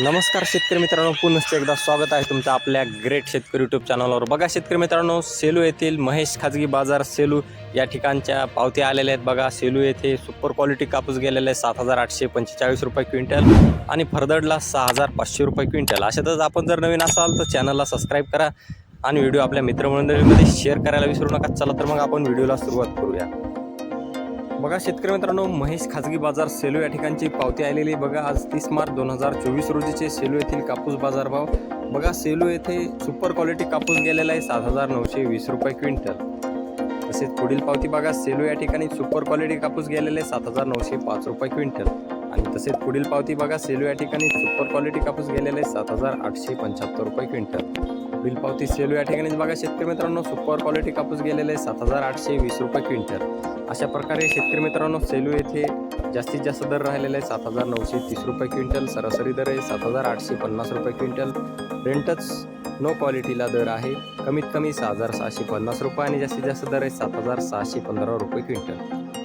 नमस्कार शेतकरी मित्रांनो पुनश्च एकदा स्वागत आहे तुमचं आपल्या ग्रेट शेतकरी यूट्यूब चॅनलवर बघा शेतकरी मित्रांनो सेलू येथील महेश खाजगी बाजार सेलू या ठिकाणच्या पावत्या आलेल्या आहेत. बघा सेलू येथे सुपर क्वालिटी कापूस गेलेला आहे सात हजार आठशे पंचेचाळीस रुपये क्विंटल आणि फरदडला सहा हजार पाचशे रुपये क्विंटल. अशातच आपण जर नवीन असाल तर चॅनलला सबस्क्राईब करा आणि व्हिडिओ आपल्या मित्रमंडळीमध्ये शेअर करायला विसरू नका. चला तर मग आपण व्हिडिओला सुरुवात करूया. बघा शेतकरी मित्रांनो महेश खाजगी बाजार सेलू या ठिकाणची पावती आलेली आहे. बघा आज तीस मार्च दोन हजार चोवीस रोजीचे सेलू येथील कापूस बाजारभाव बघा सेलू येथे सुपर क्वालिटी कापूस गेलेला आहे सात हजार नऊशे वीस रुपये क्विंटल. तसेच पुढील पावती बघा सेलू या ठिकाणी सुपर क्वालिटी कापूस गेलेले आहे सात हजार नऊशे पाच रुपये क्विंटल. आणि तसेच पुढील पावती बघा सेलू या ठिकाणी सुपर क्वालिटी कापूस गेलेले आहे सात हजार आठशे पंच्याहत्तर रुपये क्विंटल. बिल पावती सेलू या ठिकाणी. बघा शेतकरी मित्रांनो सुपर क्वालिटी कापूस गेलेले आहे सात हजार आठशे वीस रुपये क्विंटल. अशा प्रकारे शेतकरी मित्रांनो सेलू येथे जास्तीत जास्त दर राहिलेला आहे सात हजार नऊशे तीस रुपये क्विंटल. सरासरी दर आहे सात हजार आठशे पन्नास रुपये क्विंटल. रेंटच नो क्वालिटीला दर आहे कमीत कमी सहा हजार सहाशे पन्नास रुपये आणि जास्तीत जास्त दर आहे सात हजार सहाशे पंधरा रुपये क्विंटल.